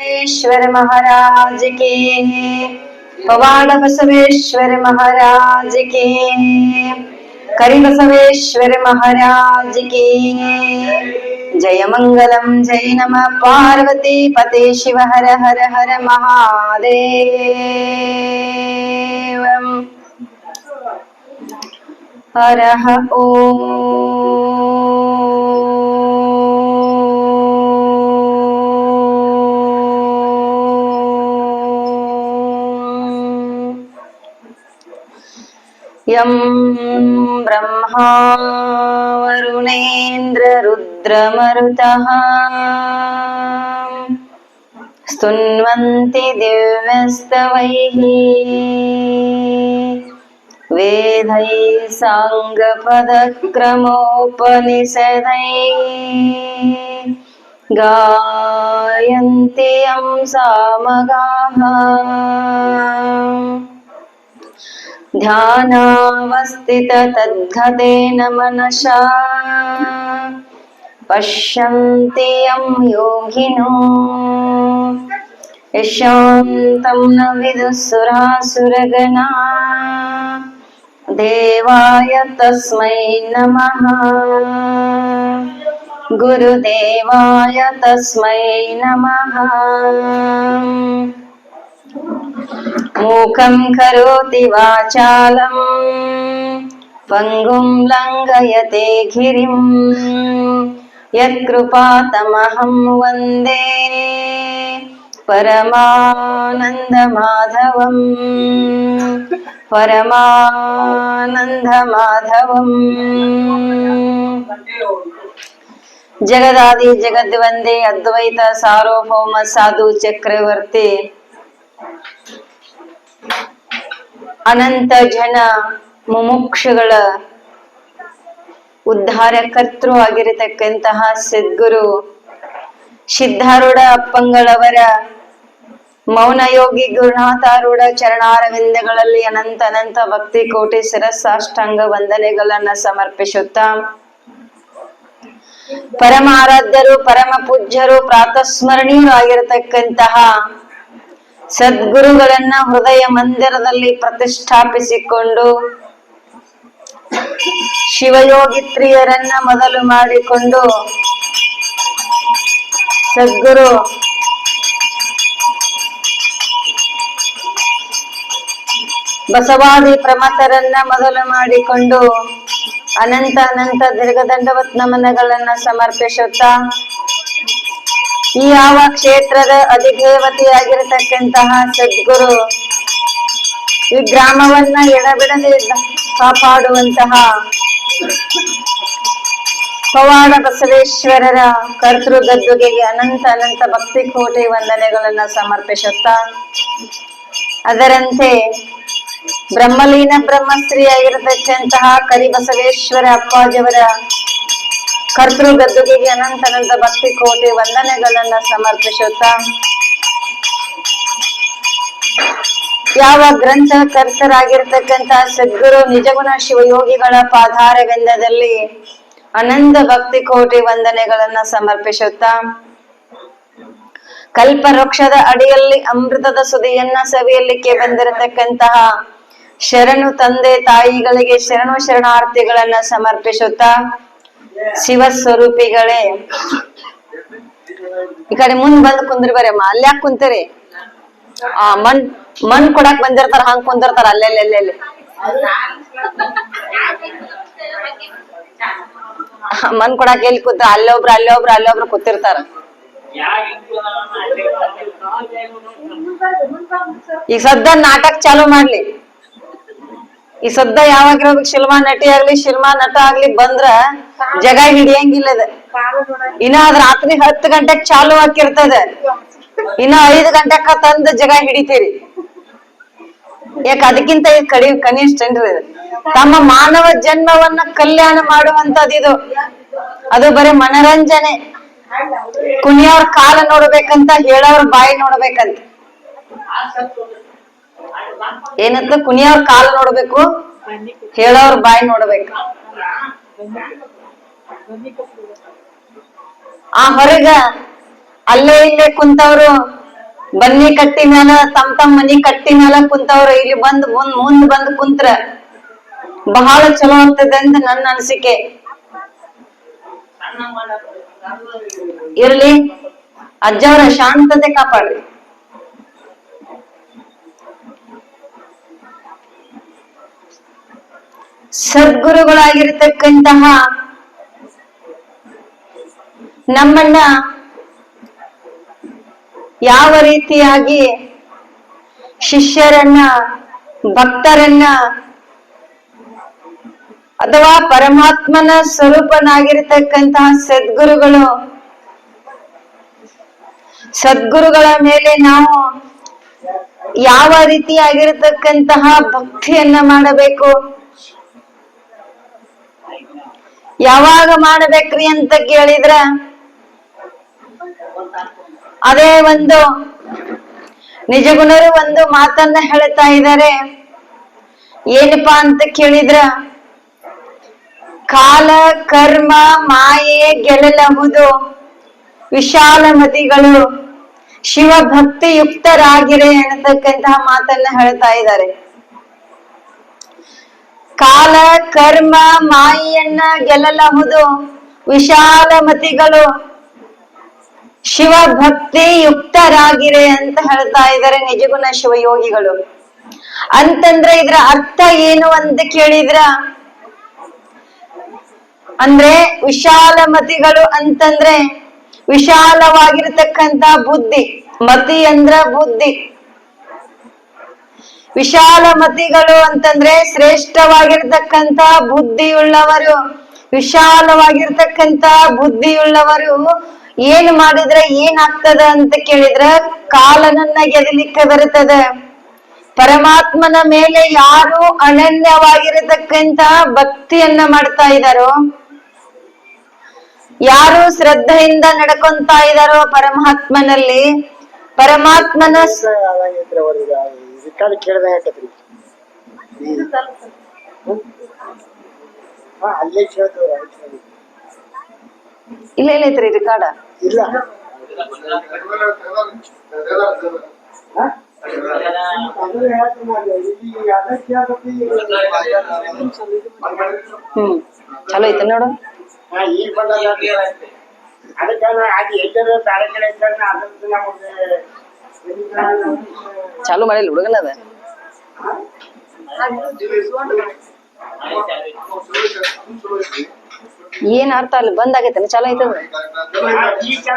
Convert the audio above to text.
बसवेश्वर महाराज की। पवाड बसवेश्वर महाराज की। करिबसवेश्वर महाराज की। जय मंगलम, जय नम। पार्वती पते शिव, हर हर हर महादेव। हर ओ యం బ్రహ్మా వరుణేంద్ర రుద్రమరుత. స్తున్వంతి దివ్యస్తవైః వేదై సాంగపదక్రమోపనిషదై గాయంతి యం ध्यानावस्थिततद्गतेन मनसा। पश्यन्ति यं योगिनो। यशान्तं न विदुःसुरासुरगणा। देवाय तस्मै नमः। गुरुदेवाय तस्मै नमः మూకం కరోతి వాచాలం పంగుం లంఘయతే గిరిం యత్కృపాతమహం వందే పరమానందమాధవం. పరమానందమాధవం. జగదాది జగద్వందే అద్వైత సార్వభౌమ సాధు చక్రవర్తి ಅನಂತ ಜನ ಮುಮುಕ್ಷಗಳ ಉದ್ಧಾರ ಕರ್ತೃ ಆಗಿರತಕ್ಕಂತಹ ಸದ್ಗುರು ಸಿದ್ಧಾರೂಢ ಅಪ್ಪಂಗಳವರ ಮೌನಯೋಗಿ ಗುರುನಾಥಾರೂಢ ಚರಣಾರವಿಂದಗಳಲ್ಲಿ ಅನಂತ ಅನಂತ ಭಕ್ತಿ ಕೋಟಿ ಶಿರಸಾಷ್ಟಾಂಗ ವಂದನೆಗಳನ್ನ ಸಮರ್ಪಿಸುತ್ತಾ ಪರಮ ಆರಾಧ್ಯರು ಪರಮ ಪೂಜ್ಯರು ಪ್ರಾತಸ್ಮರಣೀಯರು ಆಗಿರತಕ್ಕಂತಹ ಸದ್ಗುರುಗಳನ್ನ ಹೃದಯ ಮಂದಿರದಲ್ಲಿ ಪ್ರತಿಷ್ಠಾಪಿಸಿಕೊಂಡು ಶಿವಯೋಗಿತ್ರಿಯರನ್ನ ಮೊದಲು ಮಾಡಿಕೊಂಡು ಸದ್ಗುರು ಬಸವಾದಿ ಪ್ರಮಥರನ್ನ ಮೊದಲು ಮಾಡಿಕೊಂಡು ಅನಂತ ಅನಂತ ದೀರ್ಘದಂಡವತ್ ನಮನಗಳನ್ನ ಸಮರ್ಪಿಸುತ್ತಾ ಈ ಯಾವ ಕ್ಷೇತ್ರದ ಅಧಿದೇವತೆಯಾಗಿರತಕ್ಕಂತಹ ಸದ್ಗುರು ಈ ಗ್ರಾಮವನ್ನ ಎಡಬಿಡದೆ ಕಾಪಾಡುವಂತಹ ಪವಾಡ ಬಸವೇಶ್ವರರ ಕರ್ತೃ ಗದ್ದುಗೆಗೆ ಅನಂತ ಅನಂತ ಭಕ್ತಿ ಕೋಟಿ ವಂದನೆಗಳನ್ನ ಸಮರ್ಪಿಸುತ್ತಾ, ಅದರಂತೆ ಬ್ರಹ್ಮಲೀನ ಬ್ರಹ್ಮಶ್ರೀ ಆಗಿರತಕ್ಕಂತಹ ಕರಿಬಸವೇಶ್ವರ ಅಪ್ಪಾಜಿಯವರ ಕರ್ತೃ ಗದ್ದುಗೆಗೆ ಅನಂತನಂತ ಅನಂತ ಭಕ್ತಿ ಕೋಟಿ ವಂದನೆಗಳನ್ನ ಸಮರ್ಪಿಸುತ್ತ. ಯಾವ ಗ್ರಂಥ ಕರ್ತರಾಗಿರ್ತಕ್ಕಂತಹ ಸದ್ಗುರು ನಿಜಗುಣ ಶಿವಯೋಗಿಗಳ ಪಾಧಾರವೆಂದದಲ್ಲಿ ಅನಂತ ಭಕ್ತಿ ಕೋಟಿ ವಂದನೆಗಳನ್ನ ಸಮರ್ಪಿಸುತ್ತಾ. ಕಲ್ಪವೃಕ್ಷದ ಅಡಿಯಲ್ಲಿ ಅಮೃತದ ಸುದಿಯನ್ನ ಸವಿಯಲಿಕ್ಕೆ ಬಂದಿರತಕ್ಕಂತಹ ಶರಣು ತಂದೆ ತಾಯಿಗಳಿಗೆ ಶರಣು ಶರಣಾರ್ಥಿಗಳನ್ನ ಸಮರ್ಪಿಸುತ್ತಾ. ಶಿವ ಸ್ವರೂಪಿಗಳೇ ಈ ಕಡೆ ಮುಂದ್ ಬಂದ್ ಕುಂದ್ರಿ ಬರಮ್ಮ ಅಲ್ಲಿ ಯಾಕೆ ಕುಂತೀರಿ? ಆ, ಮಣ್ ಮಣ್ ಕೊಡಾಕ್ ಬಂದಿರ್ತಾರ, ಹಂಗ್ ಕುಂದಿರ್ತಾರ, ಅಲ್ಲೆಲ್ಲ ಎಲ್ಲೆಲ್ಲಿ ಮಣ್ ಕೊಡಾಕ್ ಎಲ್ಲಿ ಕೂತ ಅಲ್ಲೊಬ್ರು ಅಲ್ಲೊಬ್ರು ಅಲ್ಲೊಬ್ರು ಕೂತಿರ್ತಾರ. ಈ ಸದ್ದ ನಾಟಕ ಚಾಲು ಮಾಡ್ಲಿ. ಈ ಸದ್ದ ಯಾವಾಗಿರೋ ಶಿಲ್ಮಾ ನಟಿ ಆಗ್ಲಿ, ಶಿಲ್ಮಾ ನಟ ಆಗ್ಲಿ ಬಂದ್ರ ಜಗ ಹಿಡಿಯಂಗಿಲ್ಲ ಅದ ಇನ್ನ ಅದ್ ರಾತ್ರಿ ಹತ್ತು ಗಂಟೆಗ್ ಚಾಲು ಹಾಕಿರ್ತದ. ಇನ್ನ ಐದು ಗಂಟೆಕ ತಂದ ಜಗ ಹಿಡಿತೀರಿ. ಯಾಕ ಅದಕ್ಕಿಂತ ಕಡಿ ಕನಿಷ್ಠ ಏನ್ರಿ ತಮ್ಮ ಮಾನವ ಜನ್ಮವನ್ನ ಕಲ್ಯಾಣ ಮಾಡುವಂತದ್ ಇದು. ಅದು ಬರೀ ಮನರಂಜನೆ. ಕುಣಿಯವ್ರ ಕಾಲ ನೋಡ್ಬೇಕಂತ, ಹೇಳೋರ್ ಬಾಯಿ ನೋಡ್ಬೇಕಂತ. ಏನಂತ? ಕುಣಿಯವ್ರ ಕಾಲ ನೋಡ್ಬೇಕು, ಹೇಳೋರ್ ಬಾಯಿ ನೋಡ್ಬೇಕು. ಆ ಹೊರಗ ಅಲ್ಲೇ ಇಲ್ಲೇ ಕುಂತವ್ರು, ಬನ್ನಿ ಕಟ್ಟಿ ಮ್ಯಾಲ, ತಮ್ ತಮ್ ಮನಿ ಕಟ್ಟಿ ಮ್ಯಾಲ ಕುಂತವ್ರು, ಇಲ್ಲಿ ಬಂದ್ ಮುಂದ್ ಮುಂದ್ ಬಂದ್ ಕುಂತ್ರ. ಬಹಳ ಚಲೋ ಆಗ್ತದೆ ಅಂತ ನನ್ನ ಅನಿಸಿಕೆ. ಇರ್ಲಿ, ಅಜ್ಜವ್ರ ಶಾಂತತೆ ಕಾಪಾಡ್ರಿ. ಸದ್ಗುರುಗಳಾಗಿರ್ತಕ್ಕಂತಹ ನಮ್ಮನ್ನ ಯಾವ ರೀತಿಯಾಗಿ ಶಿಷ್ಯರನ್ನ, ಭಕ್ತರನ್ನ, ಅಥವಾ ಪರಮಾತ್ಮನ ಸ್ವರೂಪನಾಗಿರ್ತಕ್ಕಂತಹ ಸದ್ಗುರುಗಳು, ಸದ್ಗುರುಗಳ ಮೇಲೆ ನಾವು ಯಾವ ರೀತಿಯಾಗಿರತಕ್ಕಂತಹ ಭಕ್ತಿಯನ್ನ ಮಾಡಬೇಕು? ಯಾವಾಗ ಮಾಡಬೇಕ್ರಿ ಅಂತ ಕೇಳಿದ್ರ? ಅದೇ ಒಂದು ನಿಜಗುಣರು ಒಂದು ಮಾತನ್ನ ಹೇಳ್ತಾ ಇದ್ದಾರೆ. ಏನಪ್ಪಾ ಅಂತ ಕೇಳಿದ್ರ? ಕಾಲ, ಕರ್ಮ, ಮಾಯೆ ಗೆಲ್ಲಬಹುದು ವಿಶಾಲ ಮತಿಗಳು ಶಿವ ಭಕ್ತಿ ಯುಕ್ತರಾಗಿರೆ ಅನ್ನತಕ್ಕಂತಹ ಮಾತನ್ನ ಹೇಳ್ತಾ ಇದ್ದಾರೆ. ಕಾಲ, ಕರ್ಮ, ಮಾಯೆಯನ್ನ ಗೆಲ್ಲಬಹುದು ವಿಶಾಲ ಮತಿಗಳು ಶಿವ ಭಕ್ತಿ ಯುಕ್ತರಾಗಿರೆ ಅಂತ ಹೇಳ್ತಾ ಇದ್ದಾರೆ ನಿಜಗುಣ ಶಿವಯೋಗಿಗಳು. ಅಂತಂದ್ರೆ ಇದ್ರ ಅರ್ಥ ಏನು ಅಂತ ಕೇಳಿದ್ರ? ಅಂದ್ರೆ ವಿಶಾಲ ಮತಿಗಳು ಅಂತಂದ್ರೆ ವಿಶಾಲವಾಗಿರತಕ್ಕಂತ ಬುದ್ಧಿ. ಮತಿ ಅಂದ್ರ ಬುದ್ಧಿ. ವಿಶಾಲ ಮತಿಗಳು ಅಂತಂದ್ರೆ ಶ್ರೇಷ್ಠವಾಗಿರ್ತಕ್ಕಂತ ಬುದ್ಧಿಯುಳ್ಳವರು. ವಿಶಾಲವಾಗಿರ್ತಕ್ಕಂತ ಬುದ್ಧಿಯುಳ್ಳವರು ಏನ್ ಮಾಡಿದ್ರೆ ಏನಾಗ್ತದ ಅಂತ ಕೇಳಿದ್ರ ಕಾಲನನ್ನ ಗೆದಲಿಕ್ಕೆ ಬರುತ್ತದ. ಪರಮಾತ್ಮನ ಮೇಲೆ ಯಾರು ಅನನ್ಯವಾಗಿರತಕ್ಕಂತ ಭಕ್ತಿಯನ್ನ ಮಾಡ್ತಾ ಇದ್ದಾರೋ ಯಾರು ಶ್ರದ್ಧೆಯಿಂದ ನಡ್ಕೊಂತ ಇದ್ದಾರೋ ಪರಮಾತ್ಮನಲ್ಲಿ ಪರಮಾತ್ಮನ ಇಲ್ಲ ಇಲ್ಲ ಐತ್ರಿ ರಿಕಾರ್ಡ ಇಲ್ಲ. ಹ್ಮ್. ಚಲೋ ಐತೆ ನೋಡು. ಹಾ, ಮಾಡಿಲ್ಲ ಹುಡುಗನ ಅದ. ಬೇರೆ ಏನ್ ಅರ್ಥ ಅಲ್ಲಿ ಬಂದ್ ಚಲೋ ಐತದ